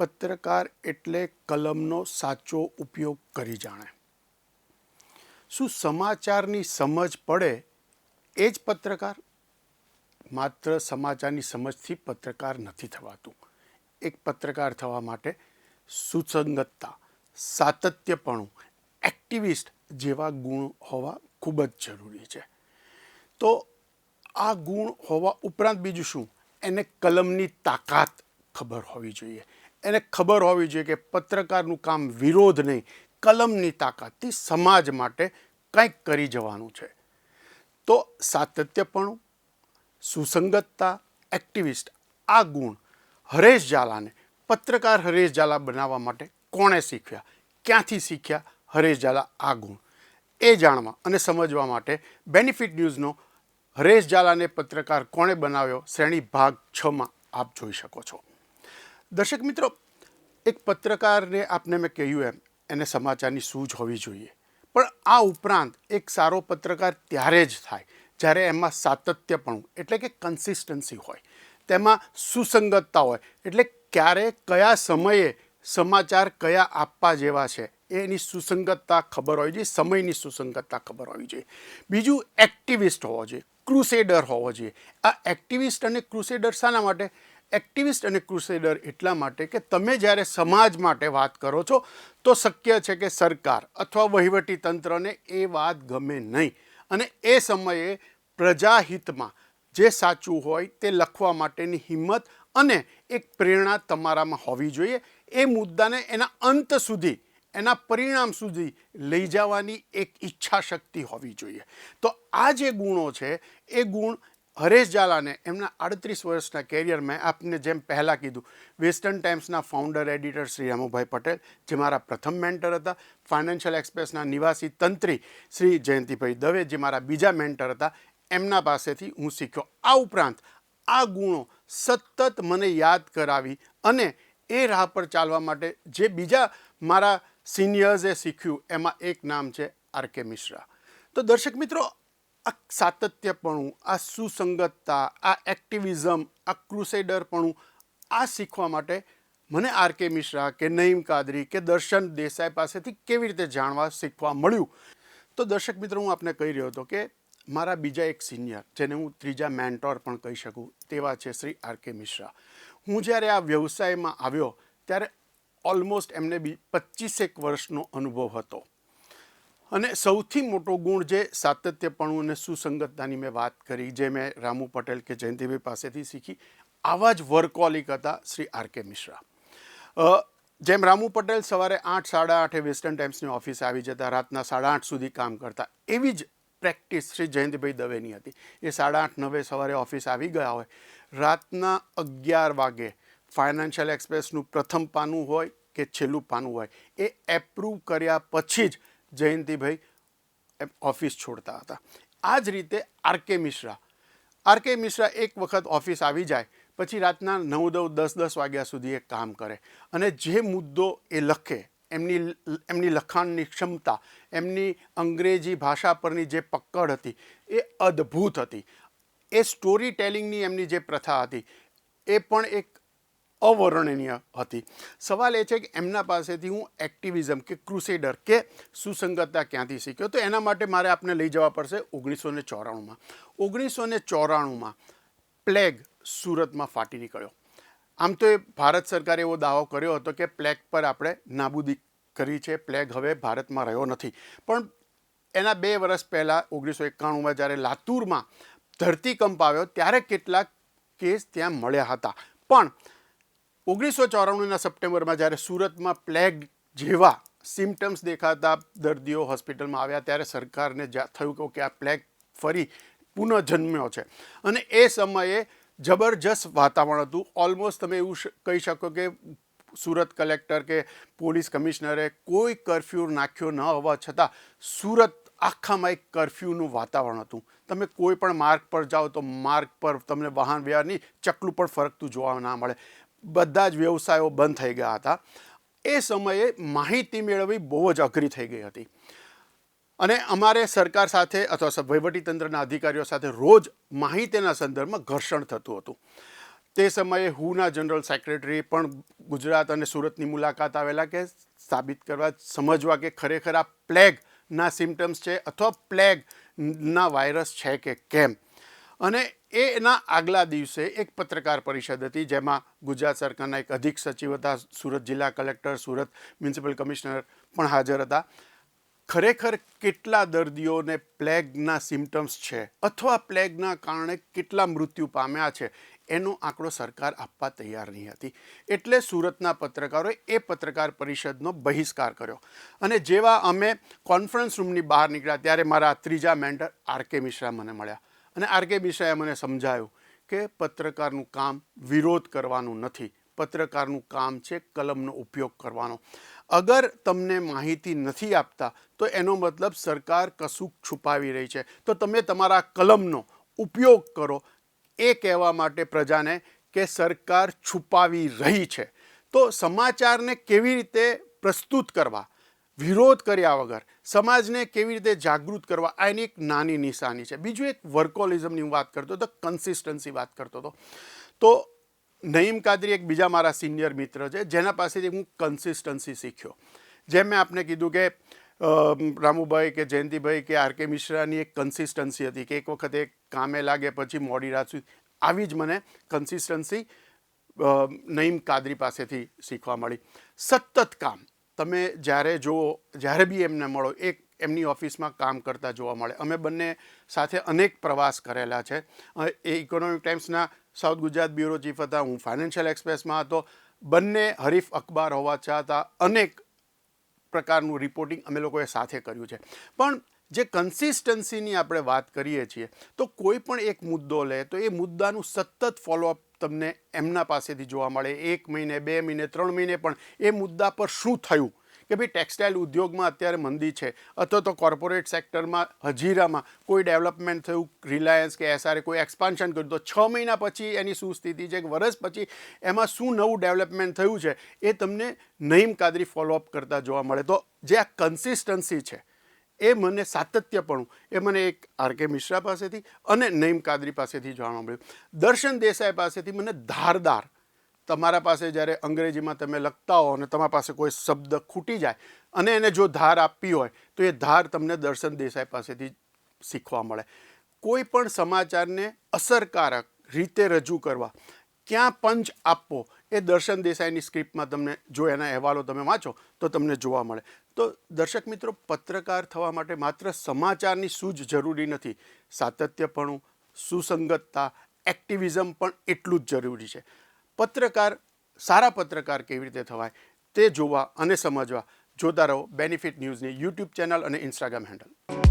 પત્રકાર એટલે કલમનો સાચો ઉપયોગ કરી જાણે. શું સમાચારની સમજ પડે એ જ પત્રકાર? માત્ર સમાચારની સમજથી પત્રકાર નથી થવાતું. એક પત્રકાર થવા માટે સુસંગતતા, સાતત્યપણું, એક્ટિવિસ્ટ જેવા ગુણ હોવા ખૂબ જ જરૂરી છે. તો આ ગુણ હોવા ઉપરાંત બીજું શું? એને કલમની તાકાત ખબર હોવી જોઈએ. એને ખબર હોવી જોઈએ કે પત્રકારનું કામ વિરોધ નહીં, કલમની તાકાતથી સમાજ માટે કંઈક કરી જવાનું છે. તો સાતત્યપણું, સુસંગતતા, એક્ટિવિસ્ટ, આ ગુણ હરેશ ઝાલાને પત્રકાર હરેશ ઝાલા બનાવવા માટે કોણે શીખ્યા? ક્યાંથી શીખ્યા હરેશ ઝાલા આ ગુણ? એ જાણવા અને સમજવા માટે બેનિફિટ ન્યૂઝનો હરેશ ઝાલાને પત્રકાર કોણે બનાવ્યો? શ્રેણી ભાગ છમાં આપ જોઈ શકો છો. દર્શક મિત્રો, એક પત્રકારને આપને મેં કહ્યું એમ, એને સમાચારની સૂઝ હોવી જોઈએ. પણ આ ઉપરાંત એક સારો પત્રકાર ત્યારે જ થાય જ્યારે એમાં સાતત્યપણું, એટલે કે કન્સિસ્ટન્સી હોય. તેમાં સુસંગતતા હોય. એટલે ક્યારે, કયા સમયે સમાચાર કયા આપવા જેવા છે, એની સુસંગતતા ખબર હોવી જોઈએ, સમયની સુસંગતતા ખબર હોવી જોઈએ. બીજું એક્ટિવિસ્ટ હોવો જોઈએ ક્રુસેડર હોવો જોઈએ. આ એક્ટિવિસ્ટ અને ક્રુસેડર શાના માટે એક્ટિવિસ્ટ અને ક્રુસેડર એટલા માટે કે તમે જ્યારે સમાજ માટે વાત કરો છો, તો શક્ય છે કે સરકાર અથવા વહીવટી તંત્રને એ વાત ગમે નહીં. અને એ સમયે પ્રજાહિતમાં જે સાચું હોય તે લખવા માટેની હિંમત અને એક પ્રેરણા તમારામાં હોવી જોઈએ. એ મુદ્દાને એના અંત સુધી, એના પરિણામ સુધી લઈ જવાની એક ઈચ્છા શક્તિ હોવી જોઈએ. તો આ જે ગુણો છે, એ ગુણ હરેશ ઝાલાને એમના આડત્રીસ વર્ષના કેરિયરમાં આપને જેમ પહેલાં કીધું વેસ્ટર્ન ટાઈમ્સના ફાઉન્ડર એડિટર શ્રી રામુભાઈ પટેલ, જે મારા પ્રથમ મેન્ટર હતા. ફાઇનાન્શિયલ એક્સપ્રેસના નિવાસી તંત્રી શ્રી જયંતિભાઈ દવે, જે મારા બીજા મેન્ટર હતા. એમના પાસેથી હું શીખ્યો. આ ઉપરાંત આ ગુણો સતત મને યાદ કરાવી અને એ રાહ પર ચાલવા માટે જે બીજા મારા સિનિયર્સે શીખ્યું, એમાં એક નામ છે આર કે મિશ્રા તો દર્શક મિત્રો આ સાતત્યપણું, આ સુસંગતતા, આ એક્ટિવિઝમ, આ ક્રુસેડરપણું, આ શીખવા માટે મને આર કે મિશ્રા કે નઈમ કાદરી કે દર્શન દેસાઈ પાસેથી કેવી રીતે જાણવા, શીખવા મળ્યું? તો દર્શક મિત્રો, હું આપને કહી રહ્યો હતો કે મારા બીજા એક સિનિયર, જેને હું ત્રીજા મેન્ટોર પણ કહી શકું, તેવા છે શ્રી આર કે મિશ્રા. હું જ્યારે આ વ્યવસાયમાં આવ્યો, ત્યારે ઓલમોસ્ટ એમને બી પચીસેક વર્ષનો અનુભવ હતો. અને સૌથી મોટો ગુણ જે સાતત્યપણું અને સુસંગતતાની મેં વાત કરી, જે મેં રામુ પટેલ કે જયંતિભાઈ પાસેથી શીખી, આવા જ વર્કોલિક હતા શ્રી આર કે મિશ્રા. જેમ રામુ પટેલ સવારે આઠ, સાડા આઠે વેસ્ટર્ન ટાઈમ્સની ઓફિસે આવી જતા, રાતના સાડા આઠ સુધી કામ કરતા, એવી જ પ્રેક્ટિસ શ્રી જયંતિભાઈ દવેની હતી. એ સાડા આઠ, નવે સવારે ઓફિસ આવી ગયા હોય. રાતના અગિયાર વાગે ફાઇનાન્શિયલ એક્સપ્રેસનું પ્રથમ પાનું હોય કે છેલ્લું પાનું હોય, એ એપ્રૂવ કર્યા પછી જ જયંતિભાઈ ઓફિસ છોડતા હતા. આ જ રીતે R K Mishra. R K Mishra એક વખત ઓફિસ આવી જાય, પછી રાતના નવ નવ દસ દસ વાગ્યા સુધી એ કામ કરે. અને જે મુદ્દો એ લખે, એમની એમની લખાણની ક્ષમતા, એમની અંગ્રેજી ભાષા પરની જે પકડ હતી, એ અદ્ભુત હતી. એ સ્ટોરી ટેલિંગની એમની જે પ્રથા હતી, એ પણ એક અવર્ણનીય હતી. સવાલ એ છે કે એમના પાસેથી હું એક્ટિવિઝમ કે ક્રુસેડર કે સુસંગતતા ક્યાંથી શીખ્યો? તો એના માટે મારે આપને લઈ જવા પડશે ઓગણીસો ને ચોરાણુંમાં. ઓગણીસો ને ચોરાણુંમાં પ્લેગ સુરતમાં ફાટી નીકળ્યો. આમ તો એ ભારત સરકારે એવો દાવો કર્યો હતો કે પ્લેગ પર આપણે નાબૂદી કરી છે, પ્લેગ હવે ભારતમાં રહ્યો નથી. પણ એના બે વર્ષ પહેલાં ઓગણીસો એકાણુંમાં જ્યારે લાતુરમાં ધરતીકંપ આવ્યો, ત્યારે કેટલાક કેસ ત્યાં મળ્યા હતા. પણ ઓગણીસો ચોરાણુંના સપ્ટેમ્બરમાં જ્યારે સુરતમાં પ્લેગ જેવા સિમ્ટમ્સ દેખાતા દર્દીઓ હોસ્પિટલમાં આવ્યા, ત્યારે સરકારને થયું કે આ પ્લેગ ફરી પુનઃજન્મ્યો છે. અને એ સમયે જબરજસ્ત વાતાવરણ હતું. ઓલમોસ્ટ તમે એવું કહી શકો કે સુરત કલેક્ટર કે પોલીસ કમિશનરે કોઈ કરફ્યુ નાખ્યો ન હોવા છતાં સુરત આખામાં એક કરફ્યુનું વાતાવરણ હતું. તમે કોઈ પણ માર્ગ પર જાઓ તો માર્ગ પર તમને વાહન વ્યવહારની ચકલું પણ ફરકતું જોવા ના મળે. બધા જ વ્યવસાયો બંધ થઈ ગયા હતા. એ સમયે માહિતી મેળવવી બહુ જ અઘરી થઈ ગઈ હતી. અને અમારે સરકાર સાથે અથવા વહીવટીતંત્રના અધિકારીઓ સાથે રોજ માહિતીના સંદર્ભમાં ઘર્ષણ થતું હતું. તે સમયે હુના જનરલ સેક્રેટરી પણ ગુજરાત અને સુરતની મુલાકાત આવેલા કે સાબિત કરવા સમજવા કે ખરેખર આ પ્લેગના સિમ્ટમ્સ છે અથવા પ્લેગના વાયરસ છે કે કેમ? અને એના આગલા દિવસે એક પત્રકાર પરિષદ હતી, જેમાં ગુજરાત સરકારના એક અધિક સચિવ હતા, સુરત જિલ્લા કલેક્ટર, સુરત મ્યુનિસિપલ કમિશનર પણ હાજર હતા. ખરેખર કેટલા દર્દીઓને પ્લેગના સિમ્ટમ્સ છે અથવા પ્લેગના કારણે કેટલા મૃત્યુ પામ્યા છે, એનો આંકડો સરકાર આપવા તૈયાર નહીં હતી. એટલે સુરતના પત્રકારોએ એ પત્રકાર પરિષદનો બહિષ્કાર કર્યો. અને જેવા અમે કોન્ફરન્સ રૂમની બહાર નીકળ્યા, ત્યારે મારા ત્રીજા મેન્ટર આર કે મિશ્રા મને મળ્યા. અને આર કે મિશ્રાએ મને સમજાયું કે પત્રકારનું કામ વિરોધ કરવાનું નથી. પત્રકારનું કામ છે કલમનો ઉપયોગ કરવાનો. અગર તમને માહિતી નથી આપતા, તો એનો મતલબ સરકાર કશુંક છુપાવી રહી છે. તો તમે તમારા કલમનો ઉપયોગ કરો. એ કહેવા માટે પ્રજાને કે સરકાર છુપાવી રહી છે. તો સમાચારને કેવી રીતે પ્રસ્તુત કરવા? વિરોધ કર્યા વગર સમાજને કેવી રીતે જાગૃત કરવા, આ એની એક નાની નિશાની છે. બીજું એક વર્કોલિઝમની હું વાત કરતો હતો કન્સિસ્ટન્સી વાત કરતો હતો. તો નઈમ કાદરી એક બીજા મારા સિનિયર મિત્ર છે, જેના પાસેથી હું કન્સિસ્ટન્સી શીખ્યો. જેમ મેં આપને કીધું કે રામુભાઈ કે જયંતિભાઈ કે આર કે મિશ્રાની એક કન્સિસ્ટન્સી હતી કે એક વખત એક કામે લાગે પછી મોડી રાત સુધી આવી જ મને કન્સિસ્ટન્સી નઈમ કાદરી પાસેથી શીખવા મળી. સતત કામ. તમે જ્યારે જુઓ, જ્યારે બી એમને મળો, એક એમની ઓફિસમાં કામ કરતા જોવા મળે. અમે બંને સાથે અનેક પ્રવાસ કરેલા છે. એ ઇકોનોમિક ટાઈમ્સના સાઉથ ગુજરાત બ્યુરો ચીફ હતા, હું ફાઇનાન્શિયલ એક્સપ્રેસમાં હતો. બંને હરીફ અખબાર હોવા છતાં અનેક પ્રકારનું રિપોર્ટિંગ અમે લોકોએ સાથે કર્યું છે. પણ જે કન્સિસ્ટન્સીની આપણે વાત કરીએ છીએ, તો કોઈ પણ એક મુદ્દો લે, તો એ મુદ્દાનું સતત ફોલોઅપ તમને એમના પાસેથી જોવા મળે. એક મહિને, બે મહિને, ત્રણ મહિને પણ એ મુદ્દા પર શું થયું? કે ભાઈ ટેક્સટાઇલ ઉદ્યોગમાં અત્યારે મંદી છે. અથવા તો કોર્પોરેટ સેક્ટરમાં હજીરામાં કોઈ ડેવલપમેન્ટ થયું, રિલાયન્સ કે એસઆરએ કોઈ એક્સપાન્શન કર્યું. તો છ મહિના પછી એની શું સ્થિતિ છે? કે વર્ષ પછી એમાં શું નવું ડેવલપમેન્ટ થયું છે? એ તમને નઈમ કાદરી ફોલોઅપ કરતા જોવા મળે. તો જે આ કન્સિસ્ટન્સી છે એ મને સાતત્યપણું એ મને એક આર કે મિશ્રા પાસેથી અને નઈમ કાદરી પાસેથી જાણવા મળ્યું. દર્શન દેસાઈ પાસેથી મને ધારદાર. તમારા પાસે જ્યારે અંગ્રેજીમાં તમે લખતા હો અને તમારા પાસે કોઈ શબ્દ ખૂટી જાય અને એને જો ધાર આપવી હોય, તો એ ધાર તમને દર્શન દેસાઈ પાસેથી શીખવા મળે. કોઈ પણ સમાચારને અસરકારક રીતે રજૂ કરવા, ક્યાં પંચ આપવો એ દર્શન દેસાઈની સ્ક્રિપ્ટમાં તમને જો એના અહેવાલો તમે વાંચો, તો તમને જોવા મળે. તો દર્શક મિત્રો, પત્રકાર થવા માટે માત્ર સમાચારની જ જરૂરી નથી. સાતત્યપણું, સુસંગતતા, એક્ટિવિઝમ પણ એટલું જ જરૂરી છે. પત્રકાર, સારા પત્રકાર કેવી રીતે થવાય તે જોવા અને સમજવા જોતા રહો બેનિફિટ ન્યૂઝની યુટ્યુબ ચેનલ અને ઇન્સ્ટાગ્રામ હેન્ડલ